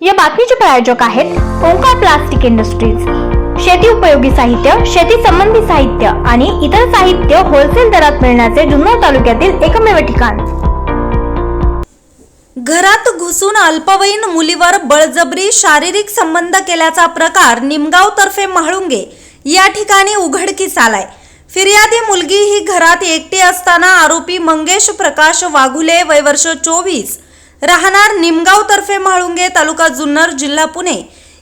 या बातमीचे प्रायोजक आहेत ओंकार प्लास्टिक इंडस्ट्रीज. शेती उपयोगी साहित्य शेती संबंधी साहित्य आणि इतर साहित्य होलसेल दरात मिळण्याचे जुन्नर तालुक्यातील एकमेव ठिकाण. घरात घुसून अल्पवयीन मुलीवर बळजबरी शारीरिक संबंध केल्याचा प्रकार निमगाव तर्फे म्हाळुंगे या ठिकाणी उघडकीस आलाय. फिर्यादी मुलगी ही घरात एकटी असताना आरोपी मंगेश प्रकाश वाघुले वय वर्ष चोवीस. राहणार निमगाव तर्फे म्हाळुंगे तालुका जुन्नर जिल्हा पुणे.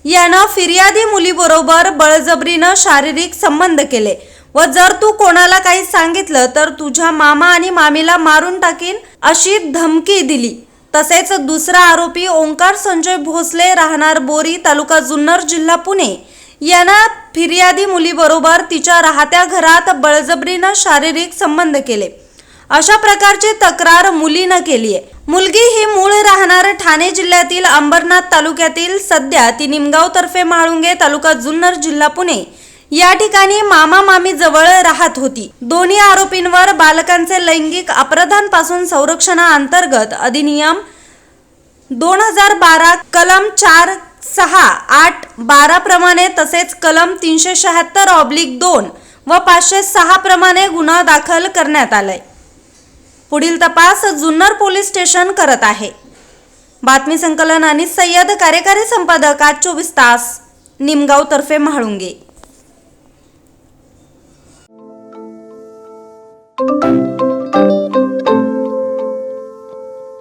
यानं फिर्यादी मुलीबरोबर बळजबरीनं शारीरिक संबंध केले. व जर तू कोणाला काही सांगितलं तर तुझ्या मामा आणि मामीला मारून टाकीन अशी धमकी दिली. तसेच दुसरा आरोपी ओंकार संजय भोसले राहणार बोरी तालुका जुन्नर जिल्हा पुणे. यानं फिर्यादी मुलीबरोबर तिच्या राहत्या घरात बळजबरीनं शारीरिक संबंध केले. अशा प्रकारची तक्रार मुलीनं केली आहे मुलगी ही मूळ राहणार ठाणे जिल्ह्यातील अंबरनाथ तालुक्यातील सध्या ती निमगाव तर्फे म्हाळुंगे तालुका जुन्नर जिल्हा पुणे. या ठिकाणी मामा मामी जवळ राहत होती. दोन्ही आरोपींवर बालकांचे लैंगिक अपराधांपासून संरक्षणाअंतर्गत अधिनियम दोन हजार बारा कलम चार सहा आठ बारा प्रमाणे तसेच कलम तीनशे शहात्तर ऑब्लिक दोन व पाचशे सहा प्रमाणे गुन्हा दाखल करण्यात आलाय. पुढील तपास जुन्नर पोलीस स्टेशन करत आहे. बातमी संकलन आणि सय्यद कार्यकारी संपादक आज चोवीस तास निमगाव तर्फे म्हाळुंगे.